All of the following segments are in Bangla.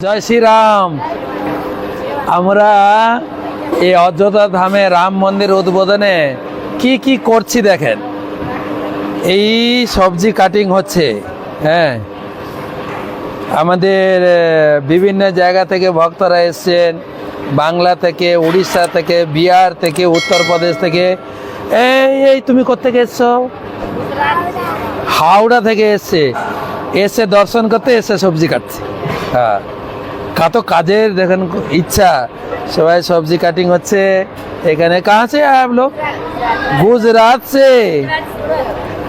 জয় শ্রীরাম। আমরা এই অযোধ্যা ধামে রাম মন্দির উদ্বোধনে কি কি করছি দেখেন? এই সবজি কাটিং হচ্ছে হ্যাঁ। আমাদের বিভিন্ন জায়গা থেকে ভক্তরা এসছেন। বাংলা থেকে, উড়িষ্যা থেকে, বিহার থেকে, উত্তরপ্রদেশ থেকে। এই এই, তুমি কোথেকে এসছো? হাওড়া থেকে এসছে। এসে দর্শন করতে এসে সবজি কাটছে। হ্যাঁ। কত কাজের দেখেন ইচ্ছা সবাই সবজি কাটিং হচ্ছে এখানে কাহা से आए आप लोग गुजरात से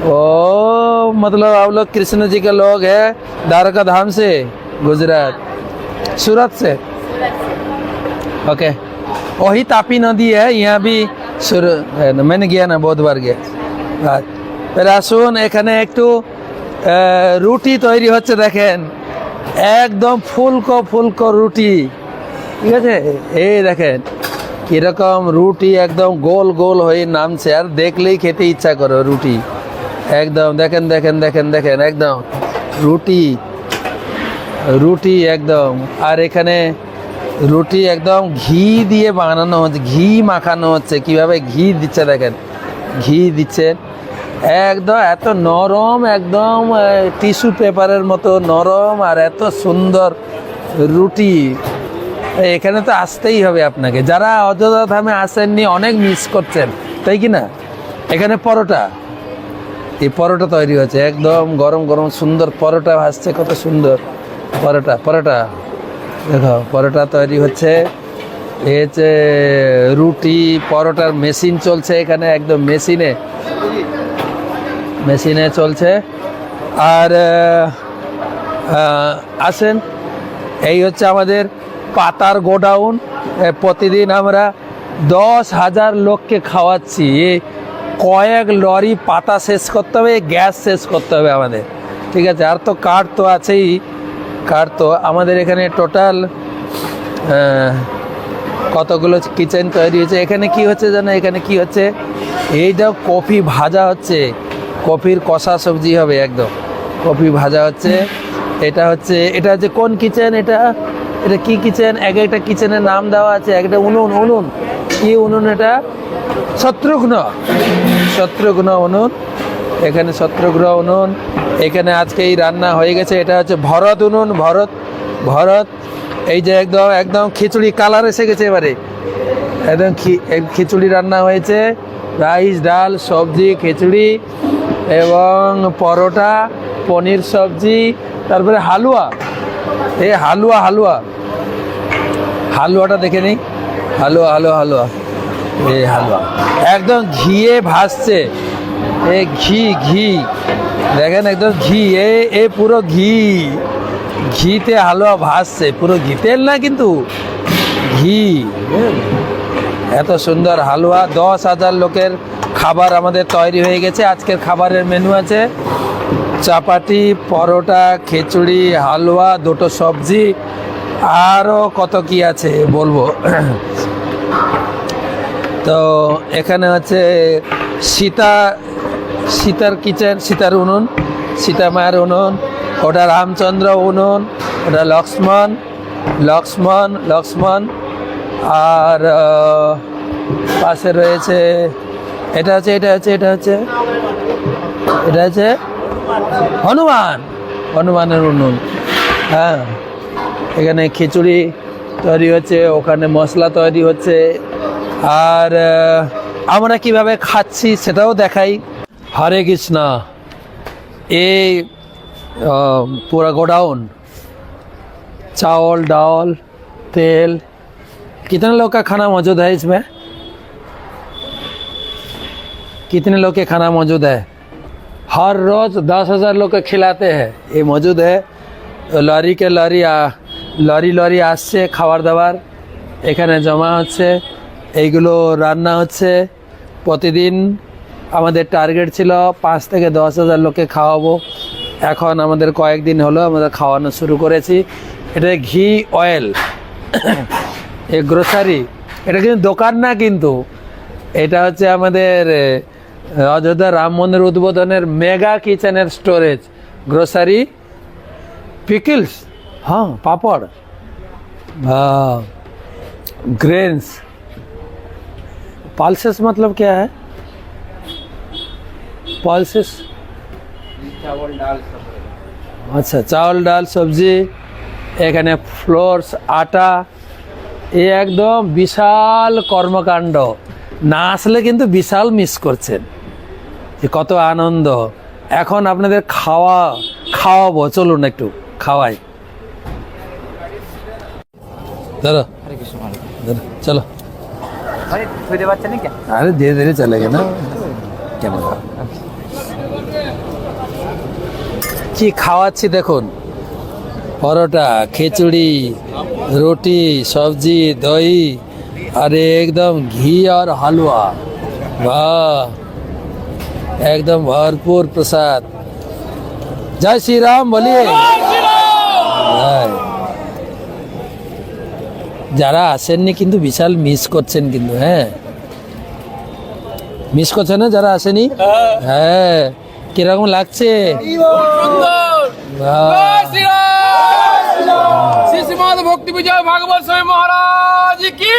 ओ मतलब आप लोग कृष्ण जी के लोग हैं द्वारका धाम से गुजरात सूरत से ओके वही तापी नदी है यहाँ भी सुर है ना, मैंने गया ना बहुत बार गया আর এবার আসুন এখানে একটু আহ, রুটি তৈরি হচ্ছে দেখেন একদম ফুলকো ফুলকো রুটি। ঠিক আছে? এই দেখেন কীরকম রুটি একদম গোল গোল হয়ে নামছে, আর দেখলেই খেতে ইচ্ছা করো রুটি। একদম, দেখেন দেখেন দেখেন দেখেন, একদম। রুটি রুটি একদম। আর এখানে রুটি একদম ঘি দিয়ে বানানো হচ্ছে, ঘি মাখানো হচ্ছে। কীভাবে ঘি দিচ্ছে দেখেন? ঘি দিচ্ছে একদম, এত নরম, একদম টিস্যু পেপারের মতো নরম আর এত সুন্দর রুটি। এখানে তো আসতেই হবে আপনাকে। যারা অযোধ্যা ধামে আসেননি, অনেক মিস করছেন। তাই কি না? এখানে পরোটা। এই পরোটা তৈরি হচ্ছে একদম গরম গরম, সুন্দর পরোটা ভাসছে কত সুন্দর। পরোটা পরোটা। দেখো, পরোটা তৈরি হচ্ছে। এ রুটি, পরোটার মেশিন চলছে এখানে, একদম মেশিনে মেশিনে চলছে। আর আসেন, এই হচ্ছে আমাদের পাতার গোডাউন। প্রতিদিন আমরা দশ হাজার লোককে খাওয়াচ্ছি। কয়েক লরি পাতা শেষ করতে হবে, গ্যাস শেষ করতে হবে আমাদের। ঠিক আছে, আর তো কাঠ তো আছেই। কাঠ তো আমাদের এখানে টোটাল কতগুলো কিচেন তৈরি হয়েছে। এখানে কি হচ্ছে জানো এখানে কি হচ্ছে? এইটা কফি ভাজা হচ্ছে। কফির কষা সবজি হবে একদম। কফি ভাজা হচ্ছে, এটা হচ্ছে এটা হচ্ছে কোন কিচেন এটা? এটা কি কিচেন? এক একটা কিচেনের নাম দেওয়া আছে একটা উনুন উনুন। কি উনুন এটা? শত্রুঘ্ন। শত্রুঘ্ন উনুন। এখানে শত্রুঘ্ন উনুন। এখানে আজকে এই রান্না হয়ে গেছে, এটা হচ্ছে ভরত উনুন, ভরত ভরত। এই যে একদম একদম খিচুড়ি কালার এসে গেছে এবারে। একদম খিচুড়ি রান্না হয়েছে, রাইস, ডাল, সবজি, খিচুড়ি। এবং পরোটা, পনির সবজি, তারপরে হালুয়া। এ হালুয়া হালুয়া। হালুয়াটা দেখে নিই। হালুয়া হালুয়া হালুয়া। এই হালুয়া। একদম ঘিয়ে ভাসছে এ ঘি ঘি। দেখেন একদম ঘি। এ এ পুরো ঘি। ঘিতে হালুয়া ভাসছে পুরো ঘি। তেল না কিন্তু। ঘি। এত সুন্দর হালুয়া। দশ হাজার লোকের খাবার আমাদের তৈরি হয়ে গেছে। আজকের খাবারের মেনু আছে চাপাটি, পরোটা, খিচুড়ি, হালুয়া, দুটো সবজি আরও কত কি আছে বলব। তো এখানে হচ্ছে সীতা, সীতার কিচেন, সীতার উনুন, সীতা মায়ের উনুন, ওটা রামচন্দ্র উনুন, ওটা লক্ষ্মণ লক্ষ্মণ লক্ষ্মণ, আর পাশে রয়েছে এটা আছে এটা আছে এটা আছে। এটা আছে। হনুমান। হনুমানের উনুন। হ্যাঁ। এখানে খিচুড়ি তৈরি হচ্ছে, ওখানে মশলা তৈরি হচ্ছে। আর আমরা কীভাবে খাচ্ছি সেটাও দেখাই। হরে কৃষ্ণা। এই পুরা গোডাউন। চাউল, ডাল, তেল। कितने लोग খানা মজুদ मौजूद कितने लोग के खाना मौजूद है हर रोज दस हजार लोग को खिलाते हैं ये मौजूद है লরি কে লরি আ- লরি লরি আসছে খাবার দাবার এখানে জমা হচ্ছে এইগুলো রান্না হচ্ছে প্রতিদিন আমাদের টার্গেট ছিল পাঁচ থেকে দশ হাজার লোককে খাওয়াবো এখন আমাদের কয়েকদিন হলো আমাদের খাওয়ানো শুরু করেছি এটা ঘি অয়েল এ গ্রোসারি এটা কিন্তু দোকান না কিন্তু এটা হচ্ছে আমাদের এ, অযোধ্যা রাম মন্দির উদ্বোধনের মেগা কিচেনের স্টোরেজ গ্রোসারি পিকলস হ্যাঁ পাপড় हाँ ग्रेन्स पल्सेस मतलब क्या है पल्सेस আচ্ছা চাউল ডাল সবজি এখানে ফ্লোরস আটা এ একদম বিশাল কর্মকাণ্ড না আসলে কিন্তু বিশাল মিস করছেন যে কত আনন্দ। এখন আপনাদের খাওয়া, খাওয়াবো, চলুন একটু, খাওয়াই। চলো। আরে ধীরে ধীরে চলে গে না কেমন? কি খাওয়াচ্ছি দেখুন। পরোটা, খিচুড়ি, রুটি, সবজি, দই, আর একদম ঘি আর হালুয়া। বাহ। একদম ভরপুর প্রসাদ। জয় শ্রী রাম বলিয়ে যারা আসেননি কিন্তু বিশাল মিস করছেন কিন্তু হ্যাঁ। মিস করছে না যারা আসেনি? হ্যাঁ। কীরকম লাগছে? ভক্তি বিজয় ভাগবত স্বামী মহারাজ কি?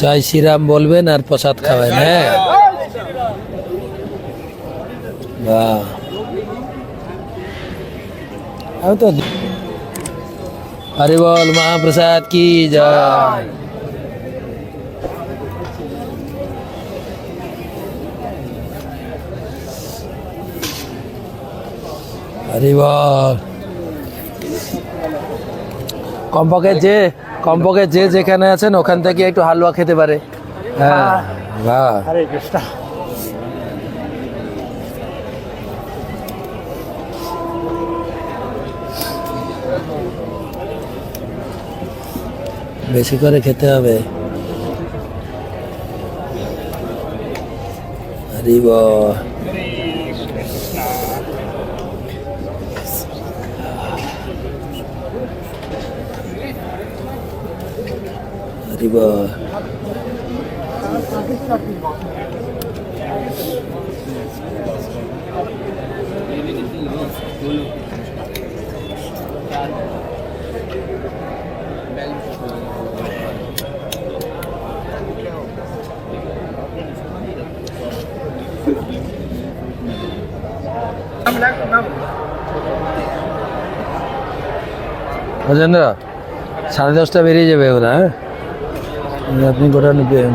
জয় শ্রীরাম বলবেন আর প্রসাদ খাবেন হ্যাঁ? আমি তো হরি বল, মহাপ্রসাদ কি জয়? হরি বল। কমপক্ষে যে কমপক্ষে যে যেখানে আছেন ওখান থেকে একটু হালুয়া খেতে পারে। হ্যাঁ। বেশি করে খেতে হবে। হরি বল অজেন্দ্র সাড়ে দশটা বেরিয়ে যাবে ওরা হ্যাঁ? আপনি গোটা নেবেন